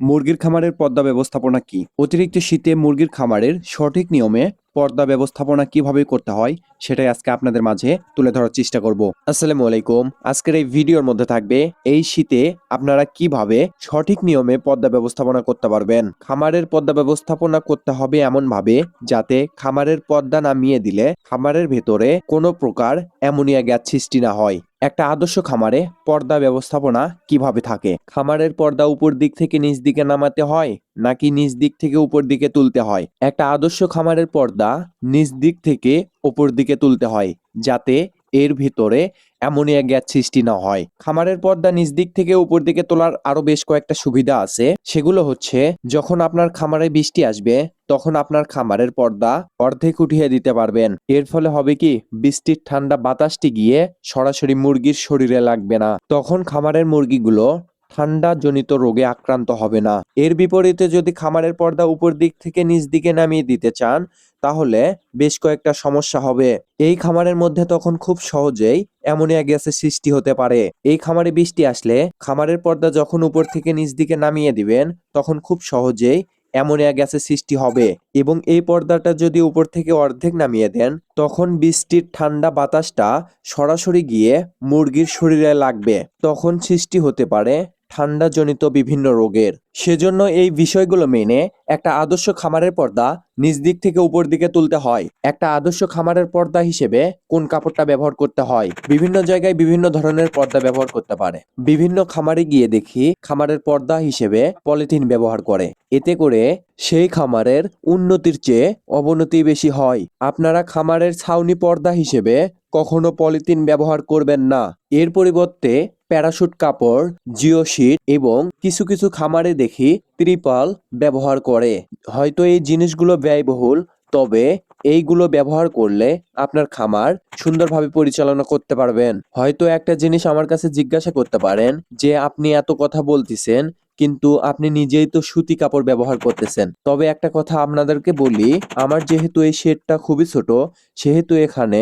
মুরগির খামারের পর্দা ব্যবস্থাপনা কি? অতিরিক্ত শীতে মুরগির খামারের সঠিক নিয়মে পর্দা ব্যবস্থাপনা কীভাবে করতে হয়, সেটাই আজকে আপনাদের মাঝে তুলে ধরার চেষ্টা করব। আসসালামু আলাইকুম। আজকের এই ভিডিওর মধ্যে থাকবে, এই শীতে আপনারা কীভাবে সঠিক নিয়মে পর্দা ব্যবস্থাপনা করতে পারবেন? খামারের পর্দা ব্যবস্থাপনা করতে হবে এমন ভাবে যাতে খামারের পর্দা নামিয়ে দিলে খামারের ভেতরে কোনো প্রকার অ্যামোনিয়া গ্যাস সৃষ্টি না হয়। একটা আদর্শ খামারে পর্দা ব্যবস্থাপনা কীভাবে থাকে? খামারের পর্দা উপর দিক থেকে নিচ দিকে নামাতে হয়, নাকি নিচ দিক থেকে উপর দিকে তুলতে হয়? একটা আদর্শ খামারের পর্দা নিচ দিক থেকে উপর দিকে তুলতে হয়, যাতে এর ভিতরে অ্যামোনিয়া গ্যাস সৃষ্টি না হয়। খামারের পর্দা নিচ দিক থেকে উপর দিকে তোলার আরও বেশ কয়েকটা সুবিধা আছে। সেগুলো হচ্ছে, যখন আপনার খামারে বৃষ্টি আসবে তখন আপনার খামারের পর্দা অর্ধেক উঠিয়ে দিতে পারবেন। এর ফলে হবে কি, বৃষ্টির ঠান্ডা বাতাসটি গিয়ে সরাসরি মুরগির শরীরে লাগবে না। তখন খামারের মুরগিগুলো ঠান্ডা জনিত রোগে আক্রান্ত হবে না। এর বিপরীতে যদি খামারের পর্দা উপর দিক থেকে নিচ দিকে নামিয়ে দিতে চান, তাহলে বেশ কয়েকটা সমস্যা হবে। এই খামারের মধ্যে তখন খুব সহজেই অ্যামোনিয়া গ্যাসের সৃষ্টি হতে পারে। এই খামারে বৃষ্টি আসলে খামারের পর্দা যখন উপর থেকে নিচ দিকে নামিয়ে দিবেন, তখন খুব সহজেই অ্যামোনিয়া গ্যাসের সৃষ্টি হবে এবং এই পর্দাটা যদি উপর থেকে অর্ধেক নামিয়ে দেন, তখন বৃষ্টির ঠান্ডা বাতাসটা সরাসরি গিয়ে মুরগির শরীরে লাগবে। তখন সৃষ্টি হতে পারে ঠান্ডাজনিত বিভিন্ন রোগের। সেজন্য এই বিষয়গুলো মেনে একটা আদর্শ খামারের পর্দা নিজ দিক থেকে উপর দিকে তুলতে হয়। একটা আদর্শ খামারের পর্দা হিসেবে কোন কাপড়টা ব্যবহার করতে হয়? বিভিন্ন জায়গায় বিভিন্ন ধরনের পর্দা ব্যবহার করতে পারে। বিভিন্ন খামারে গিয়ে দেখি খামারের পর্দা হিসেবে পলিথিন ব্যবহার করে। এতে করে সেই খামারের উন্নতির চেয়ে অবনতি বেশি হয়। আপনারা খামারের ছাউনি পর্দা হিসেবে কখনো পলিথিন ব্যবহার করবেন না। এর পরিবর্তে প্যারাশুট কাপড়, জিও শিট এবং কিছু কিছু খামারে দেখি ত্রিপাল ব্যবহার করে। হয়তো এই জিনিসগুলো ব্যয়বহুল, তবে এইগুলো ব্যবহার করলে আপনার খামার সুন্দরভাবে পরিচালনা করতে পারবেন। হয়তো একটা জিনিস আমার কাছে জিজ্ঞাসা করতে পারেন যে, আপনি এত কথা বলতেছেন, কিন্তু আপনি নিজেই তো সুতি কাপড় ব্যবহার করতেছেন। তবে একটা কথা আপনাদেরকে বলি, আমার যেহেতু এই শেডটা খুবই ছোট, সেহেতু এখানে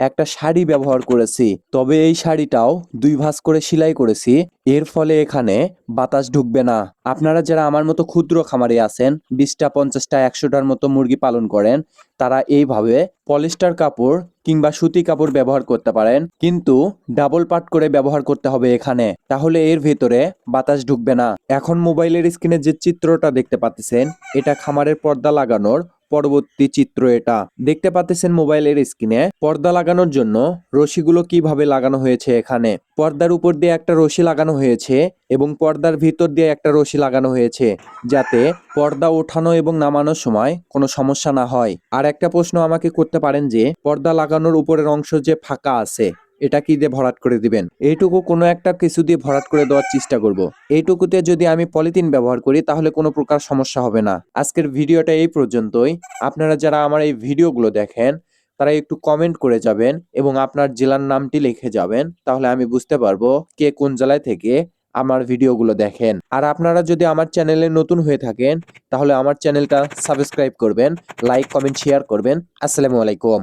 একটা শাড়ি ব্যবহার করেছি। তবে এই শাড়িটাও দুই ভাঁজ করে সেলাই করেছি। এর ফলে এখানে বাতাস ঢুকবে না। আপনারা যারা আমার মতো ক্ষুদ্র খামারে আছেন, বিশটা, পঞ্চাশটা, একশোটার মতো মুরগি পালন করেন, তারা এইভাবে পলিস্টার কাপড় কিংবা সুতি কাপড় ব্যবহার করতে পারেন। কিন্তু ডাবল পাট করে ব্যবহার করতে হবে এখানে। তাহলে এর ভেতরে বাতাস ঢুকবে না। এখন মোবাইলের স্ক্রিনে যে চিত্রটা দেখতে পাচ্ছেন, এটা খামারের পর্দা লাগানোর পরবর্তী চিত্র এটা। দেখতে পাচ্ছেন মোবাইলের স্ক্রিনে পর্দা লাগানোর জন্য রশিগুলো কীভাবে লাগানো হয়েছে এখানে? পর্দার উপর দিয়ে একটা রশি লাগানো হয়েছে এবং পর্দার ভিতর দিয়ে একটা রশি লাগানো হয়েছে যাতে পর্দা ওঠানো এবং নামানোর সময় কোনো সমস্যা না হয়। আর একটা প্রশ্ন আমাকে করতে পারেন যে, পর্দা লাগানোর উপরের অংশ যে ফাঁকা আছে এটা কি দিয়ে ভরাট করে দিবেন? এইটুকু কোনো একটা কিছু দিয়ে ভরাট করে দেওয়ার চেষ্টা করব। এইটুকুতে যদি আমি পলিথিন ব্যবহার করি, তাহলে কোনো প্রকার সমস্যা হবে না। আজকের ভিডিওটা এই পর্যন্তই। আপনারা যারা আমার এই ভিডিওগুলো দেখেন, তারা একটু কমেন্ট করে যাবেন এবং আপনার জেলার নামটি লিখে যাবেন। তাহলে আমি বুঝতে পারব কে কোন জেলায় থেকে আমার ভিডিওগুলো দেখেন। আর আপনারা যদি আমার চ্যানেলে নতুন হয়ে থাকেন, তাহলে আমার চ্যানেলটা সাবস্ক্রাইব করবেন লাইক কমেন্ট শেয়ার করবেন। আসসালামু আলাইকুম।